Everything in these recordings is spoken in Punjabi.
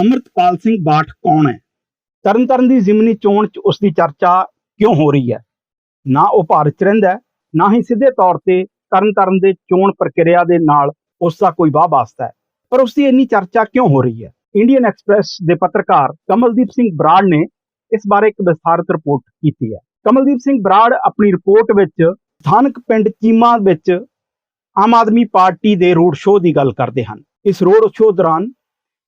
ਅਮਰਤਪਾਲ ਸਿੰਘ ਬਾਠ ਕੌਣ ਹੈ? ਤਰਨਤਾਰਨ ਦੀ ਜ਼ਿਮਨੀ ਚੋਣ 'ਚ ਉਸ ਦੀ ਚਰਚਾ ਕਿਉਂ ਹੋ ਰਹੀ ਹੈ? ਨਾ ਉਹ ਭਾਰਤ 'ਚ ਰਹਿੰਦਾ ਨਾ ਹੀ ਸਿੱਧੇ ਤੌਰ ਤੇ ਤਰਨਤਾਰਨ ਦੇ ਚੋਣ ਪ੍ਰਕਿਰਿਆ ਦੇ ਨਾਲ ਉਸ ਦਾ ਕੋਈ ਵਾਹ ਵਾਸਤਾ ਹੈ। ਪਰ ਉਸ ਦੀ ਇੰਨੀ ਚਰਚਾ ਕਿਉਂ ਹੋ ਰਹੀ ਹੈ? ਇੰਡੀਅਨ ਐਕਸਪ੍ਰੈਸ ਦੇ ਪੱਤਰਕਾਰ ਕਮਲਦੀਪ ਸਿੰਘ ਬਰਾੜ ਨੇ ਇਸ ਬਾਰੇ ਇੱਕ ਵਿਸਥਾਰਤ ਰਿਪੋਰਟ ਕੀਤੀ ਹੈ। ਕਮਲਦੀਪ ਸਿੰਘ ਬਰਾੜ ਆਪਣੀ ਰਿਪੋਰਟ ਵਿੱਚ ਸਥਾਨਕ ਪਿੰਡ ਚੀਮਾ ਵਿੱਚ ਆਮ ਆਦਮੀ ਪਾਰਟੀ ਦੇ ਰੋਡ ਸ਼ੋਅ ਦੀ ਗੱਲ ਕਰਦੇ ਹਨ। ਇਸ ਰੋਡ ਸ਼ੋਅ ਦੌਰਾਨ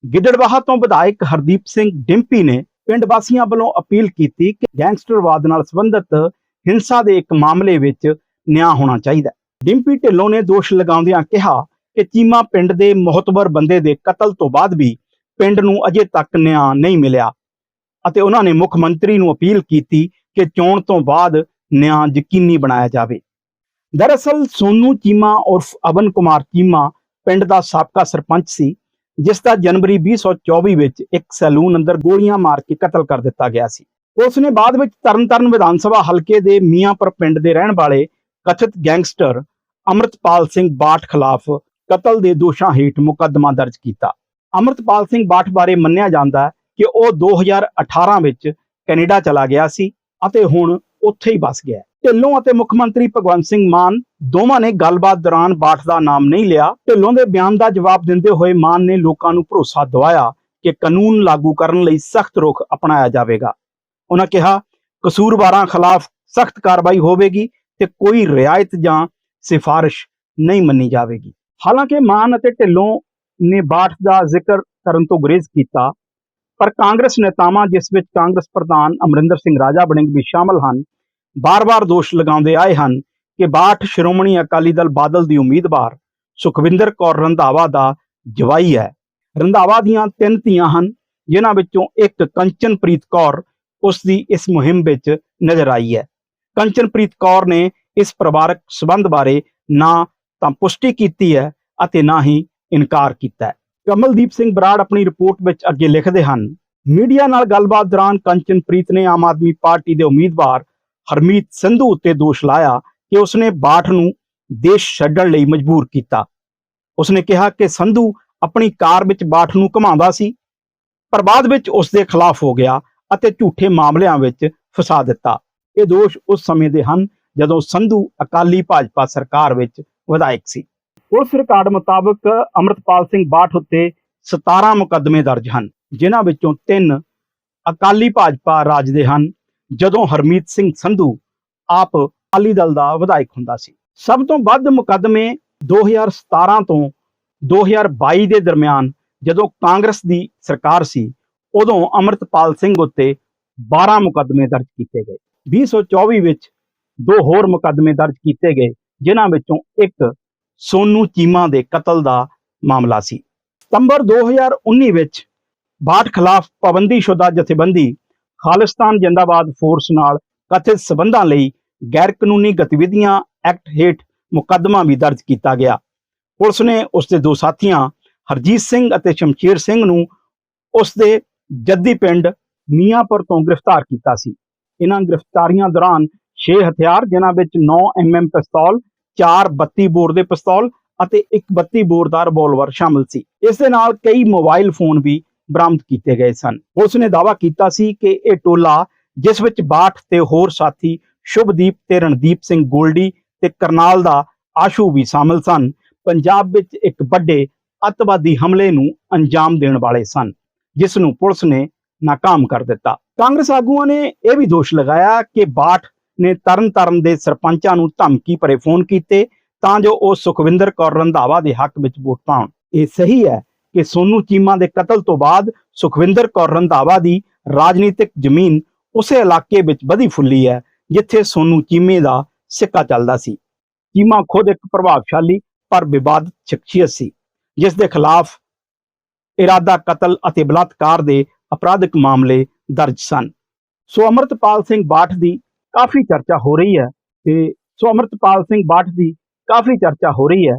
ਗਿੱਦੜਬਾਹਾ ਤੋਂ ਵਿਧਾਇਕ ਹਰਦੀਪ ਸਿੰਘ ਡਿੰਪੀ ਨੇ ਪਿੰਡ ਵਾਸੀਆਂ ਵੱਲੋਂ ਅਪੀਲ ਕੀਤੀ ਕਿ ਗੈਂਗਸਟਰਵਾਦ ਨਾਲ ਸੰਬੰਧਿਤ ਹਿੰਸਾ ਦੇ ਇੱਕ ਮਾਮਲੇ ਵਿੱਚ ਨਿਆਂ ਹੋਣਾ ਚਾਹੀਦਾ ਡਿੰਪੀ ਢਿੱਲੋਂ ਨੇ ਦੋਸ਼ ਲਗਾਉਂਦਿਆਂ ਕਿਹਾ ਕਿ ਚੀਮਾ ਪਿੰਡ ਦੇ ਮੋਹਤਬਰ ਬੰਦੇ ਦੇ ਕਤਲ ਤੋਂ ਬਾਅਦ ਵੀ ਪਿੰਡ ਨੂੰ ਅਜੇ ਤੱਕ ਨਿਆਂ ਨਹੀਂ ਮਿਲਿਆ ਅਤੇ ਉਹਨਾਂ ਨੇ ਮੁੱਖ ਮੰਤਰੀ ਨੂੰ ਅਪੀਲ ਕੀਤੀ ਕਿ ਚੋਣ ਤੋਂ ਬਾਅਦ ਨਿਆਂ ਯਕੀਨੀ ਬਣਾਇਆ ਜਾਵੇ। ਦਰਅਸਲ ਸੋਨੂ ਚੀਮਾ ਉਰਫ ਅਵਨ ਕੁਮਾਰ ਚੀਮਾ ਪਿੰਡ ਦਾ ਸਾਬਕਾ ਸਰਪੰਚ ਸੀ। ਜਿਸ ਦਾ ਜਨਵਰੀ 2024 ਵਿੱਚ ਇੱਕ ਸੈਲੂਨ ਅੰਦਰ ਗੋਲੀਆਂ ਮਾਰ ਕੇ ਕਤਲ ਕਰ ਦਿੱਤਾ ਗਿਆ ਸੀ। ਉਸ ਨੇ ਬਾਅਦ ਵਿੱਚ ਤਰਨਤਾਰਨ ਵਿਧਾਨ ਸਭਾ ਹਲਕੇ ਦੇ ਮੀਆਂਪੁਰ ਪਿੰਡ ਦੇ ਰਹਿਣ ਵਾਲੇ ਕਥਿਤ ਗੈਂਗਸਟਰ ਅਮਰਤਪਾਲ ਸਿੰਘ ਬਾਠ ਖਿਲਾਫ ਕਤਲ ਦੇ ਦੋਸ਼ਾਂ ਹੇਠ ਮੁਕੱਦਮਾ ਦਰਜ ਕੀਤਾ। ਅਮਰਤਪਾਲ ਸਿੰਘ ਬਾਠ ਬਾਰੇ ਮੰਨਿਆ ਜਾਂਦਾ ਹੈ ਕਿ ਉਹ 2018 ਵਿੱਚ ਕੈਨੇਡਾ ਚਲਾ ਗਿਆ ਸੀ ਅਤੇ ਹੁਣ ਉੱਥੇ ਹੀ ਬਸ ਗਿਆ। ਢਿੱਲੋਂ ਅਤੇ ਮੁੱਖ ਮੰਤਰੀ ਭਗਵੰਤ ਸਿੰਘ ਮਾਨ ਦੋਵਾਂ ਨੇ ਗੱਲਬਾਤ ਦੌਰਾਨ ਬਾਠ ਦਾ ਨਾਮ ਨਹੀਂ ਲਿਆ। ਢਿੱਲੋਂ ਦੇ ਬਿਆਨ ਦਾ ਜਵਾਬ ਦਿੰਦੇ ਹੋਏ ਮਾਨ ਨੇ ਲੋਕਾਂ ਨੂੰ ਭਰੋਸਾ ਦਿਵਾਇਆ ਕਿ ਕਾਨੂੰਨ ਲਾਗੂ ਕਰਨ ਲਈ ਸਖਤ ਰੁਖ ਅਪਣਾਇਆ ਜਾਵੇਗਾ। ਉਹਨਾਂ ਕਿਹਾ, ਕਸੂਰਵਾਰਾਂ ਖਿਲਾਫ ਸਖਤ ਕਾਰਵਾਈ ਹੋਵੇਗੀ ਤੇ ਕੋਈ ਰਿਆਇਤ ਜਾਂ ਸਿਫਾਰਿਸ਼ ਨਹੀਂ ਮੰਨੀ ਜਾਵੇਗੀ। ਹਾਲਾਂਕਿ ਮਾਨ ਅਤੇ ਢਿੱਲੋਂ ਨੇ ਬਾਠ ਦਾ ਜ਼ਿਕਰ ਕਰਨ ਤੋਂ ਗੁਰੇਜ਼ ਕੀਤਾ, ਪਰ ਕਾਂਗਰਸ ਨੇਤਾਵਾਂ, ਜਿਸ ਵਿੱਚ ਕਾਂਗਰਸ ਪ੍ਰਧਾਨ ਅਮਰਿੰਦਰ ਸਿੰਘ ਰਾਜਾ ਵੜਿੰਗ ਵੀ ਸ਼ਾਮਲ ਹਨ ਬਾਰ-ਬਾਰ ਦੋਸ਼ ਲਗਾਉਂਦੇ ਆਏ ਹਨ ਕਿ ਬਾਠ ਸ਼੍ਰੋਮਣੀ ਅਕਾਲੀ ਦਲ ਬਾਦਲ ਦੀ ਉਮੀਦਵਾਰ ਸੁਖਵਿੰਦਰ ਕੌਰ ਰੰਧਾਵਾ ਦਾ ਜਵਾਈ ਹੈ। ਰੰਧਾਵਾ ਦੀਆਂ ਤਿੰਨ ਧੀਆਂ ਹਨ, ਜਿਨ੍ਹਾਂ ਵਿੱਚੋਂ ਇੱਕ ਕੰਚਨਪ੍ਰੀਤ ਕੌਰ ਉਸ ਦੀ ਇਸ ਮੁਹਿੰਮ ਵਿੱਚ ਨਜ਼ਰ ਆਈ ਹੈ। ਕੰਚਨਪ੍ਰੀਤ ਕੌਰ ਨੇ ਇਸ ਪਰਿਵਾਰਕ ਸਬੰਧ ਬਾਰੇ ਨਾ ਤਾਂ ਪੁਸ਼ਟੀ ਕੀਤੀ ਹੈ ਅਤੇ ਨਾ ਹੀ ਇਨਕਾਰ ਕੀਤਾ ਹੈ। ਕਮਲਦੀਪ ਸਿੰਘ ਬਰਾੜ ਆਪਣੀ ਰਿਪੋਰਟ ਵਿੱਚ ਅੱਗੇ ਲਿਖਦੇ ਹਨ, ਮੀਡੀਆ ਨਾਲ ਗੱਲਬਾਤ ਦੌਰਾਨ ਕੰਚਨਪ੍ਰੀਤ ਨੇ ਆਮ ਆਦਮੀ ਪਾਰਟੀ ਦੇ ਉਮੀਦਵਾਰ ਹਰਮੀਤ ਸੰਧੂ ਉੱਤੇ ਦੋਸ਼ ਲਾਇਆ ਕਿ ਉਸਨੇ ਬਾਠ ਨੂੰ ਦੇਸ਼ ਛੱਡਣ ਲਈ ਮਜਬੂਰ ਕੀਤਾ। ਉਸਨੇ ਕਿਹਾ ਕਿ ਸੰਧੂ ਆਪਣੀ ਕਾਰ ਵਿੱਚ ਬਾਠ ਨੂੰ ਘੁਮਾਉਂਦਾ ਸੀ, ਪਰ ਬਾਅਦ ਵਿੱਚ ਉਸ ਦੇ ਖਿਲਾਫ ਹੋ ਗਿਆ ਅਤੇ ਝੂਠੇ ਮਾਮਲਿਆਂ ਵਿੱਚ ਫਸਾ ਦਿੱਤਾ। ਇਹ ਦੋਸ਼ ਉਸ ਸਮੇਂ ਦੇ ਹਨ ਜਦੋਂ ਸੰਧੂ ਅਕਾਲੀ ਭਾਜਪਾ ਸਰਕਾਰ ਵਿੱਚ ਵਿਧਾਇਕ ਸੀ। ਪੁਲਿਸ ਰਿਕਾਰਡ ਮੁਤਾਬਕ ਅਮਰਤਪਾਲ ਸਿੰਘ ਬਾਠ ਉੱਤੇ 17 ਮੁਕੱਦਮੇ ਦਰਜ ਹਨ, ਜਿਨ੍ਹਾਂ ਵਿੱਚੋਂ 3 ਅਕਾਲੀ ਭਾਜਪਾ ਰਾਜ ਦੇ ਹਨ ਜਦੋਂ ਹਰਮੀਤ ਸਿੰਘ ਸੰਧੂ ਆਪ ਅਕਾਲੀ ਦਲ ਦਾ ਵਿਧਾਇਕ ਹੁੰਦਾ ਸੀ। ਸਭ ਤੋਂ ਵੱਧ ਮੁਕੱਦਮੇ 2017 ਤੋਂ 2022 ਦੇ ਦਰਮਿਆਨ ਜਦੋਂ ਕਾਂਗਰਸ ਦੀ ਸਰਕਾਰ ਸੀ, ਉਦੋਂ ਅਮਰਤਪਾਲ ਸਿੰਘ ਉੱਤੇ 12 ਮੁਕੱਦਮੇ ਦਰਜ ਕੀਤੇ ਗਏ। 2024 ਵਿੱਚ ਦੋ ਹੋਰ ਮੁਕੱਦਮੇ ਦਰਜ ਕੀਤੇ ਗਏ, ਜਿਨ੍ਹਾਂ ਵਿੱਚੋਂ ਇੱਕ ਸੋਨੂ ਚੀਮਾ ਦੇ ਕਤਲ ਦਾ ਮਾਮਲਾ ਸੀ। ਸਤੰਬਰ 2019 ਵਿੱਚ ਬਾਠ ਖਿਲਾਫ ਪਾਬੰਦੀਸ਼ੁਦਾ ਜਥੇਬੰਦੀ ਖਾਲਿਸਤਾਨ ਜਿੰਦਾਬਾਦ ਫੋਰਸ ਨਾਲ ਕਥਿਤ ਸਬੰਧਾਂ ਲਈ ਗੈਰ ਕਾਨੂੰਨੀ ਗਤੀਵਿਧੀਆਂ ਐਕਟ ਹੇਠ ਮੁਕੱਦਮਾ ਵੀ ਦਰਜ ਕੀਤਾ ਗਿਆ। ਪੁਲਿਸ ਨੇ ਉਸ ਦੇ ਦੋ ਸਾਥੀਆਂ, ਹਰਜੀਤ ਸਿੰਘ ਅਤੇ ਸ਼ਮਸ਼ੀਰ ਸਿੰਘ ਨੂੰ ਉਸ ਦੇ ਜੱਦੀ ਪਿੰਡ ਮੀਆਂਪੁਰ ਤੋਂ ਗ੍ਰਿਫਤਾਰ ਕੀਤਾ ਸੀ। ਇਹਨਾਂ ਗ੍ਰਿਫਤਾਰੀਆਂ ਦੌਰਾਨ 6 ਹਥਿਆਰ, ਜਿਨ੍ਹਾਂ ਵਿੱਚ 9 ਐਮਐਮ ਪਿਸਤੌਲ 4 32 ਬੋਰ ਦੇ ਪਿਸਤੌਲ ਅਤੇ ਇੱਕ 32 ਬੋਰ ਦਾ ਰਿਵਾਲਵਰ ਸ਼ਾਮਲ ਸੀ। ਇਸ ਦੇ ਨਾਲ ਕਈ ਮੋਬਾਈਲ ਫੋਨ ਵੀ ਬਰਾਮਦ ਕੀਤੇ ਗਏ ਸਨ। ਪੁਲਿਸ ਨੇ ਦਾਅਵਾ ਕੀਤਾ ਸੀ ਕਿ ਇਹ ਟੋਲਾ, ਜਿਸ ਵਿੱਚ ਬਾਠ ਤੇ ਹੋਰ ਸਾਥੀ ਸ਼ੁਭਦੀਪ ਤੇ ਰਣਦੀਪ ਸਿੰਘ ਗੋਲਡੀ ਤੇ ਕਰਨਾਲ ਦਾ ਆਸ਼ੂ ਵੀ ਸ਼ਾਮਲ ਸਨ, ਪੰਜਾਬ ਵਿੱਚ ਇੱਕ ਵੱਡੇ ਅੱਤਵਾਦੀ ਹਮਲੇ ਨੂੰ ਅੰਜਾਮ ਦੇਣ ਵਾਲੇ ਸਨ, ਜਿਸ ਨੂੰ ਪੁਲਿਸ ਨੇ ਨਾਕਾਮ ਕਰ ਦਿੱਤਾ। ਕਾਂਗਰਸ ਆਗੂਆਂ ਨੇ ਇਹ ਵੀ ਦੋਸ਼ ਲਗਾਇਆ ਕਿ ਬਾਠ ਨੇ ਤਰਨਤਾਰਨ ਦੇ ਸਰਪੰਚਾਂ ਨੂੰ ਧਮਕੀ ਭਰੇ ਫੋਨ ਕੀਤੇ ਤਾਂ ਜੋ ਉਹ ਸੁਖਵਿੰਦਰ ਕੌਰ ਰੰਧਾਵਾ ਦੇ ਹੱਕ ਵਿੱਚ ਵੋਟ ਪਾਉਣ। ਇਹ ਸਹੀ ਹੈ ਕਿ ਸੋਨੂ ਚੀਮਾ ਦੇ ਕਤਲ ਤੋਂ ਬਾਅਦ ਸੁਖਵਿੰਦਰ ਕੌਰ ਰੰਧਾਵਾ ਦੀ ਰਾਜਨੀਤਿਕ ਜ਼ਮੀਨ ਉਸੇ ਇਲਾਕੇ ਵਿੱਚ ਵਧੀ ਫੁੱਲੀ ਹੈ, ਜਿੱਥੇ ਸੋਨੂ ਚੀਮੇ ਦਾ ਸਿੱਕਾ ਚੱਲਦਾ ਸੀ। ਚੀਮਾ ਖੁਦ ਇੱਕ ਪ੍ਰਭਾਵਸ਼ਾਲੀ ਪਰ ਵਿਵਾਦਤ ਸ਼ਖਸੀਅਤ ਸੀ, ਜਿਸ ਦੇ ਖਿਲਾਫ ਇਰਾਦਾ ਕਤਲ ਅਤੇ ਬਲਾਤਕਾਰ ਦੇ ਅਪਰਾਧਿਕ ਮਾਮਲੇ ਦਰਜ ਸਨ। ਸੋ ਅਮਰਤਪਾਲ ਸਿੰਘ ਬਾਠ ਦੀ ਕਾਫੀ ਚਰਚਾ ਹੋ ਰਹੀ ਹੈ ਤੇ ਸੋ ਅਮਰਤਪਾਲ ਸਿੰਘ ਬਾਠ ਦੀ ਕਾਫੀ ਚਰਚਾ ਹੋ ਰਹੀ ਹੈ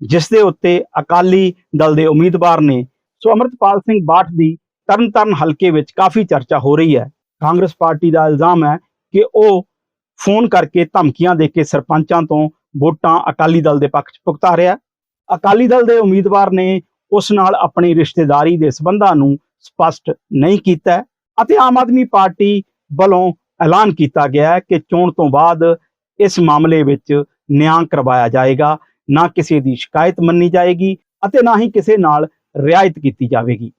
ਜਿਸ ਦੇ ਉੱਤੇ ਅਕਾਲੀ ਦਲ ਦੇ ਉਮੀਦਵਾਰ ਨੇ ਸੋ ਅਮਰਤਪਾਲ ਸਿੰਘ ਬਾਠ ਦੀ ਤਰਨਤਾਰਨ ਹਲਕੇ ਵਿੱਚ ਕਾਫੀ ਚਰਚਾ ਹੋ ਰਹੀ ਹੈ। ਕਾਂਗਰਸ ਪਾਰਟੀ ਦਾ ਇਲਜ਼ਾਮ ਹੈ ਕਿ ਉਹ ਫੋਨ ਕਰਕੇ ਧਮਕੀਆਂ ਦੇ ਕੇ ਸਰਪੰਚਾਂ ਤੋਂ ਵੋਟਾਂ ਅਕਾਲੀ ਦਲ ਦੇ ਪੱਖ 'ਚ ਭੁਗਤਾ ਰਿਹਾ ਅਕਾਲੀ ਦਲ ਦੇ ਉਮੀਦਵਾਰ ਨੇ ਉਸ ਨਾਲ ਆਪਣੀ ਰਿਸ਼ਤੇਦਾਰੀ ਦੇ ਸਬੰਧਾਂ ਨੂੰ ਸਪਸ਼ਟ ਨਹੀਂ ਕੀਤਾ ਅਤੇ ਆਮ ਆਦਮੀ ਪਾਰਟੀ ਵੱਲੋਂ ਐਲਾਨ ਕੀਤਾ ਗਿਆ ਹੈ ਕਿ ਚੋਣ ਤੋਂ ਬਾਅਦ ਇਸ ਮਾਮਲੇ ਵਿੱਚ ਨਿਆਂ ਕਰਵਾਇਆ ਜਾਏਗਾ। ਨਾ ਕਿਸੇ ਦੀ ਸ਼ਿਕਾਇਤ ਮੰਨੀ ਜਾਏਗੀ ਅਤੇ ਨਾ ਹੀ ਕਿਸੇ ਨਾਲ ਰਿਆਇਤ ਕੀਤੀ ਜਾਵੇਗੀ।